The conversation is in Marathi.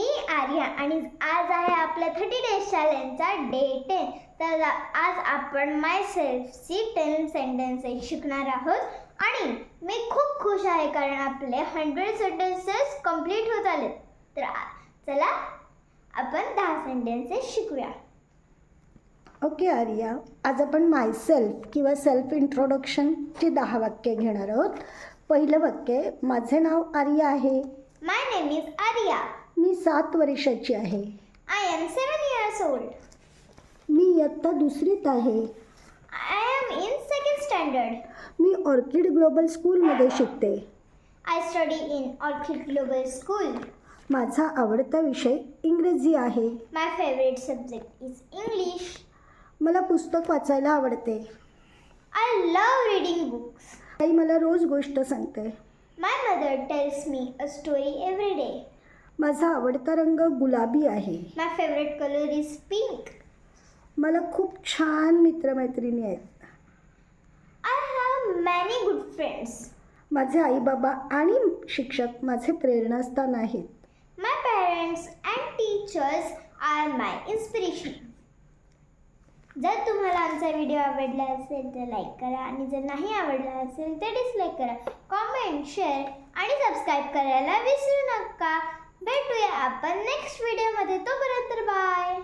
मी आर्या आणि आज आहे आपल्या थर्टी डेज चॅलेंजचा डे टेन तर आज आपण माय सेल्फची टेन सेंटेन्सेस शिकणार आहोत. आणि मी खूप खुश आहे कारण आपले हंड्रेड सेंटेन्सेस कंप्लीट होत आले तर चला आपण दहा सेंटेन्सेस शिकूया. ओके आर्या. आज आपण मायसेल्फ किंवा सेल्फ इंट्रोडक्शनची दहा वाक्य घेणार आहोत. पहिलं वाक्य माझे नाव आर्या आहे. My name is Arya. सात वर्षाची आहे. I am seven years old मी इयत्ता दुसरीत आहे. I am in second standard me Orchid Global स्कूलमध्ये शिकते. I study in Orchid Global school. माझा आवडता विषय इंग्रजी आहे. My favourite subject is English मला पुस्तक वाचायला आवडते. आय लव रीडिंग बुक्स आई मला रोज गोष्ट सांगते. My mother tells me a story every day माझा आवडता रंग गुलाबी आहे. My favourite colour is pink मला खूप छान मित्रमैत्रिणी आहेत. I have many good friends माझे आई बाबा आणि शिक्षक माझे प्रेरणास्थान आहेत. My parents and teachers are my inspiration जर तुम्हाला आमचा व्हिडिओ आवडला असेल तर लाईक करा आणि जर नाही आवडला असेल तर डिसलाईक करा. कॉमेंट शेअर आणि सबस्क्राईब करायला विसरू नका. भेटूया आपण नेक्स्ट व्हिडिओमध्ये तोपर्यंत बाय